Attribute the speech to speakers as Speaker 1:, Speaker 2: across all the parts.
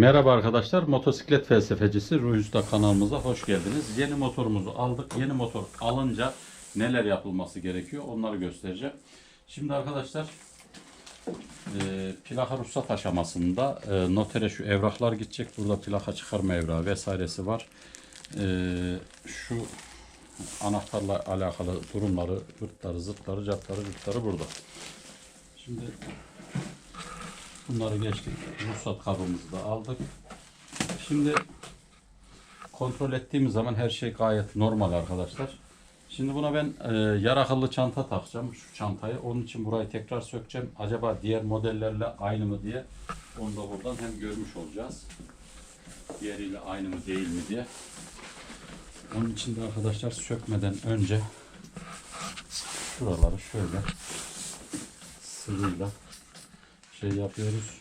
Speaker 1: Merhaba arkadaşlar, motosiklet felsefecisi Ruhi Usta kanalımıza hoş geldiniz. Yeni motorumuzu aldık. Yeni motor alınca neler yapılması gerekiyor onları göstereceğim. Şimdi arkadaşlar e, plaka ruhsat aşamasında e, notere şu evraklar gidecek. Burada plaka çıkarma evrağı vesairesi var. E, şu anahtarla alakalı durumları, hırtları, zırtları, capları, cırtları burada. Şimdi Bunları geçtik. Ruhsat kabımızı da aldık. Şimdi kontrol ettiğimiz zaman her şey gayet normal arkadaşlar. Şimdi buna ben e, akıllı çanta takacağım. Şu çantayı. Onun için burayı tekrar sökeceğim. Acaba diğer modellerle aynı mı diye. Onu da buradan hem görmüş olacağız. Diğeriyle aynı mı değil mi diye. Onun için de arkadaşlar sökmeden önce şuraları şöyle sıvıyla şey yapıyoruz.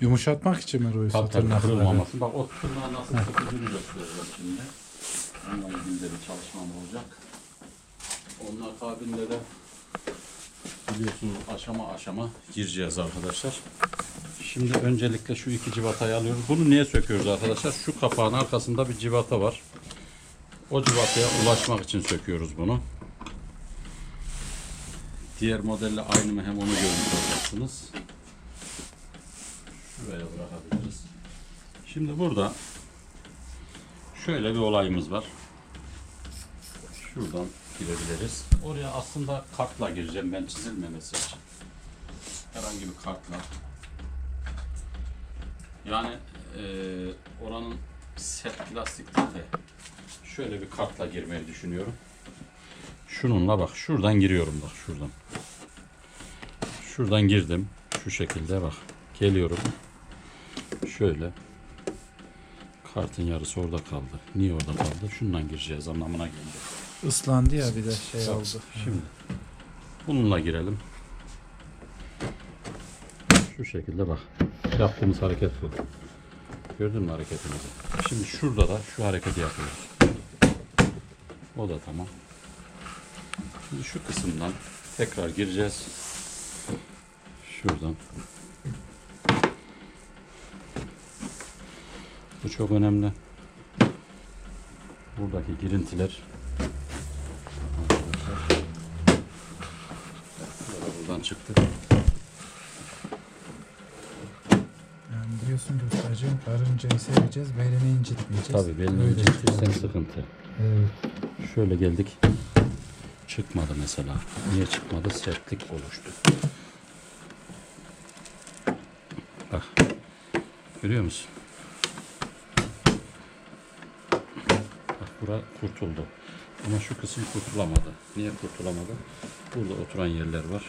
Speaker 2: Yumuşatmak için mi Ruhi
Speaker 1: Tabii tabii kırılmaması. Bak o tırnağı nasıl sıkıldığını göstereceğim şimdi. Onunla ilgili de bir çalışmam olacak. Onun akabinde de biliyorsunuz aşama aşama gireceğiz arkadaşlar. Şimdi öncelikle şu iki civatayı alıyoruz. Bunu niye söküyoruz arkadaşlar? Şu kapağın arkasında bir civata var. O civataya ulaşmak için söküyoruz bunu. Diğer modelle aynı mı hem onu görmüş olacaksınız. Şuraya bırakabiliriz. Şimdi burada şöyle bir olayımız var. Şuradan girebiliriz. Oraya aslında kartla gireceğim ben çizilmemesi için. Herhangi bir kartla. Yani eee, oranın sert plastik değil de şöyle bir kartla girmeyi düşünüyorum. Şununla bak şuradan giriyorum bak şuradan. Şuradan girdim. Şu şekilde bak. Geliyorum. Şöyle. Kartın yarısı orada kaldı. Niye orada kaldı? Şundan gireceğiz anlamına geldi.
Speaker 2: Islandı ya bir de şey
Speaker 1: Bak,
Speaker 2: oldu.
Speaker 1: Şimdi bununla girelim. Şu şekilde bak. Yaptığımız hareket bu. Gördün mü hareketimizi? Şimdi şurada da şu hareketi yapıyoruz. O da tamam. Şimdi şu kısımdan tekrar gireceğiz. Şuradan. Bu çok önemli. Buradaki girintiler Arkadaşlar. Buradan çıktı.
Speaker 2: Yani diyorsun ki ustacığım karıncayı seveceğiz, belini incitmeyeceğiz.
Speaker 1: Tabii belini
Speaker 2: Öyle
Speaker 1: incitirsen
Speaker 2: çıkıyor.
Speaker 1: sıkıntı.
Speaker 2: Evet.
Speaker 1: Şöyle geldik. Çıkmadı mesela. Niye çıkmadı? Sertlik oluştu. Bak. Görüyor musun? Bak bura kurtuldu. Ama şu kısım kurtulamadı. Niye kurtulamadı? Burada oturan yerler var.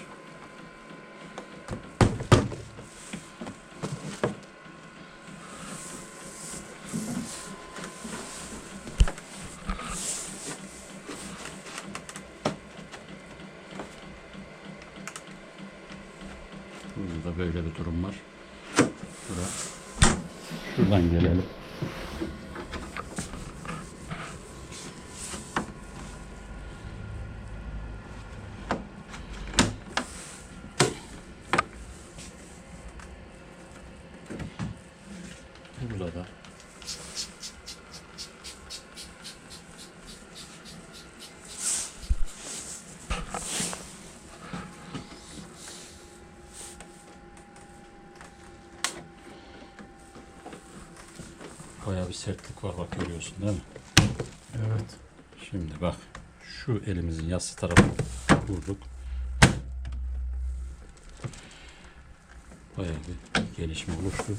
Speaker 1: Burada da böyle bir durum var. Şura. Şuradan gelelim. Burada da bayağı bir sertlik var bak görüyorsun değil mi?
Speaker 2: Evet.
Speaker 1: Şimdi bak şu elimizin yassı tarafı vurduk. Bayağı bir gelişme oluştu.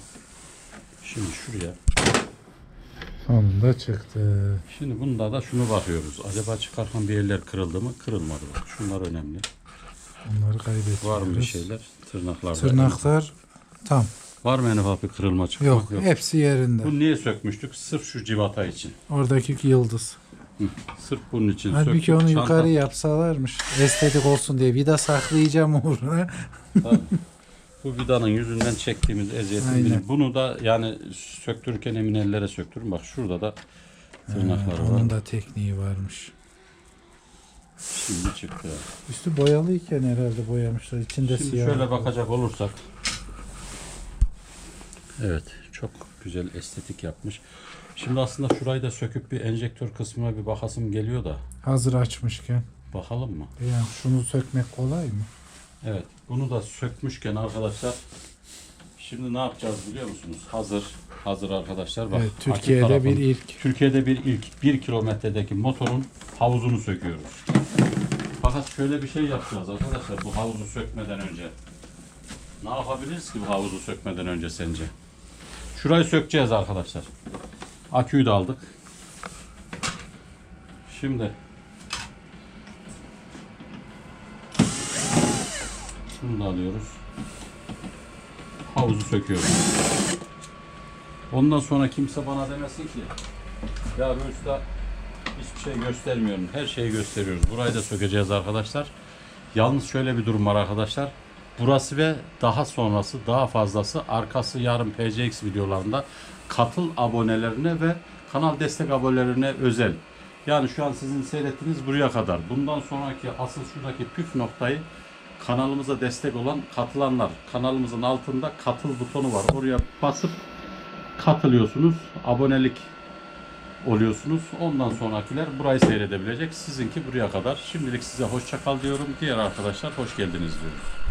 Speaker 1: Şimdi şuraya.
Speaker 2: Sonunda çıktı.
Speaker 1: Şimdi bunda da şunu bakıyoruz. Acaba çıkarken bir yerler kırıldı mı? Kırılmadı bak. Şunlar önemli.
Speaker 2: Onları kaybetmiyoruz.
Speaker 1: Var mı bir şeyler? Tırnaklarda.
Speaker 2: Tırnaklar tam.
Speaker 1: Var mı en ufak bir kırılma çıkma?
Speaker 2: Yok, hepsi yerinde.
Speaker 1: Bu niye sökmüştük? Sırf şu civata için.
Speaker 2: Oradaki yıldız.
Speaker 1: Sırf bunun için
Speaker 2: Halbuki
Speaker 1: söktük.
Speaker 2: onu
Speaker 1: Çanta-
Speaker 2: yukarı yapsalarmış. Estetik olsun diye. Vida saklayacağım uğruna.
Speaker 1: Tabii. Bu vidanın yüzünden çektiğimiz eziyetin biri. Bunu da yani söktürürken emin ellere söktürün. Bak şurada da tırnakları var.
Speaker 2: Onun da tekniği varmış.
Speaker 1: Şimdi çıktı.
Speaker 2: Üstü boyalıyken herhalde boyamışlar. İçinde
Speaker 1: Şimdi
Speaker 2: siyah.
Speaker 1: şöyle bakacak olursak. Evet çok güzel estetik yapmış. Şimdi aslında şurayı da söküp bir enjektör kısmına bir bakasım geliyor da.
Speaker 2: Hazır açmışken.
Speaker 1: Bakalım mı?
Speaker 2: Yani şunu sökmek kolay mı?
Speaker 1: Evet. Bunu da sökmüşken arkadaşlar şimdi ne yapacağız biliyor musunuz? Hazır. Hazır arkadaşlar. Bak,
Speaker 2: Evet, Türkiye'de
Speaker 1: tarafın-
Speaker 2: bir ilk.
Speaker 1: Türkiye'de bir ilk 1 kilometredeki motorun havuzunu söküyoruz. Fakat şöyle bir şey yapacağız arkadaşlar bu havuzu sökmeden önce. Ne yapabiliriz ki bu havuzu sökmeden önce sence? Şurayı sökeceğiz arkadaşlar. Aküyü de aldık. Şimdi şunu da alıyoruz. Havuzu söküyoruz. Ondan sonra kimse bana demesin ki ya Rüsta hiçbir şey göstermiyorum. Her şeyi gösteriyoruz. Burayı da sökeceğiz arkadaşlar. Yalnız şöyle bir durum var arkadaşlar. Burası ve daha sonrası daha fazlası arkası yarın PCX videolarında katıl abonelerine ve kanal destek abonelerine özel. Yani şu an sizin seyrettiğiniz buraya kadar. Bundan sonraki asıl şuradaki püf noktayı kanalımıza destek olan katılanlar. Kanalımızın altında katıl butonu var. Oraya basıp katılıyorsunuz. Abonelik oluyorsunuz. Ondan sonrakiler burayı seyredebilecek. Sizinki buraya kadar. Şimdilik size hoşça kal diyorum. Diğer arkadaşlar hoş geldiniz diyoruz.